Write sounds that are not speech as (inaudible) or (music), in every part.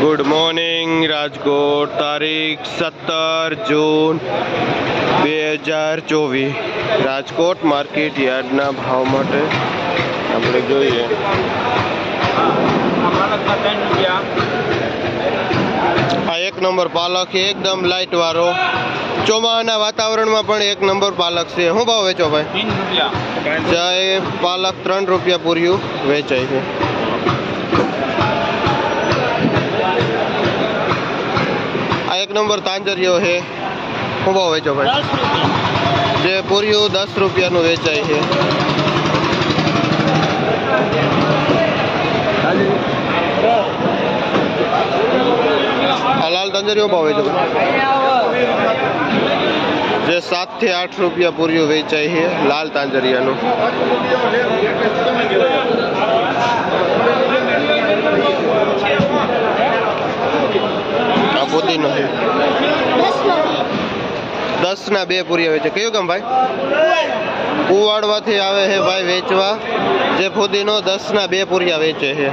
good morning Rajkot તારીખ સત્તર જૂન બે હજાર ચોવીસ રાજકોટ માર્કેટ યાર્ડના ભાવ માટે આપણે જોઈએ આ એક નંબર પાલક છે એકદમ લાઇટ વાળો ચોમાહાના વાતાવરણમાં પણ એક નંબર પાલક છે શું ભાવ વેચો ભાઈ જય પાલક ત્રણ રૂપિયા પૂર્યું વેચાય છે નંબર તાંજરિયો છે ઉભાવે જો ભાઈ જે પુરિયો 10 રૂપિયા નું વેચાય છે હલાલ તાંજરિયો ભાવે છે જે 7 થી 8 રૂપિયા પુરિયો વેચાય છે લાલ તાંજરિયાનો સુધીનો છે દસના બે પૂરી આવે છે કયું કામ ભાઈ કુવાડવાથી આવે છે ભાઈ વેચવા જે ફુદીનો દસના બે પૂરિયા વેચે છે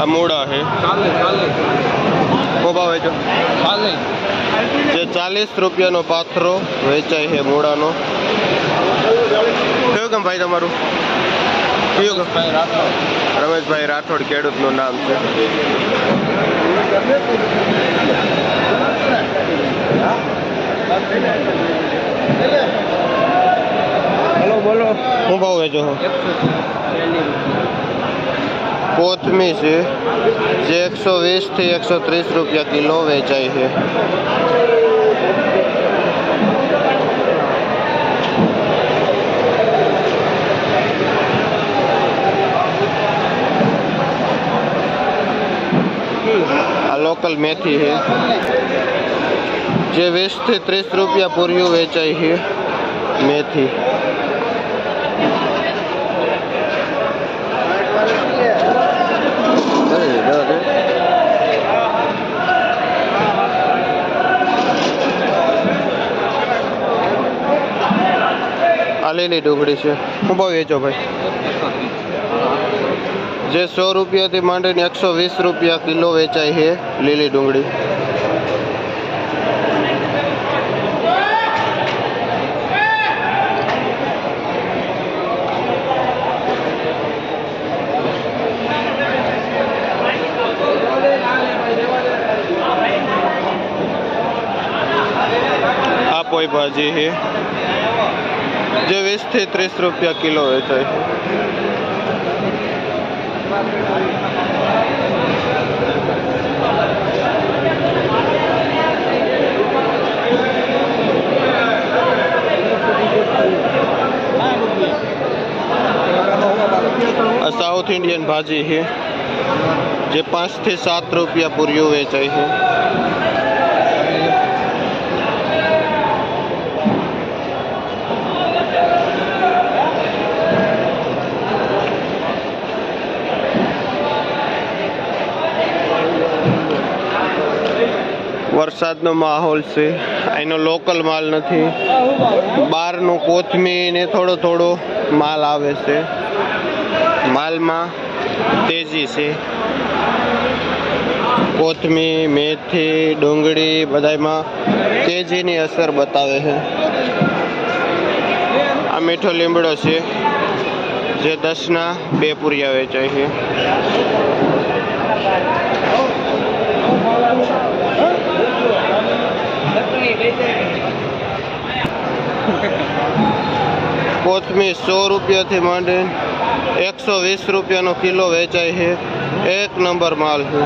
આ મોડા છે કોબા વેચો જે ચાલીસ રૂપિયાનો પાથરો વેચાય છે મોડાનો કયું કેમ ભાઈ તમારું કયું કામ રમેશભાઈ રાઠોડ ખેડૂતનું નામ છે હું ભાવ વેચો છું कोतमीस एक सौ बीस थी एक सौ तीस रुपया किलो बेचाई है लोकल मेथी है जे बीस थी तीस रुपया पूरी बेचाई है मेथी આ લઈ લઈ ડુંગળી છે હું ભાવ વેચો ભાઈ જે સો રૂપિયાથી માંડીને એકસો વીસ રૂપિયા કિલો વેચાય છે લીલી ડુંગળી આ પોઈ ભાજી છે जो वीस तीस रुपया किलो वेचाय साउथ इंडियन भाजी है जो पांच से सात रुपया पूरी वेचाई है વરસાદનો માહોલ છે અહીંનો લોકલ માલ નથી બહારનો કોથમીર ને થોડો થોડો માલ આવે છે માલમાં તેજી છે કોથમીર મેથી ડુંગળી બધામાં તેજીની અસર બતાવે છે આ મીઠો લીમડો છે જે દસના બે પૂરિયા વેચાય છે (laughs) કોથમીર સો રૂપિયાથી માંડી એકસો વીસ રૂપિયાનો કિલો વેચાય છે એક નંબર માલ છે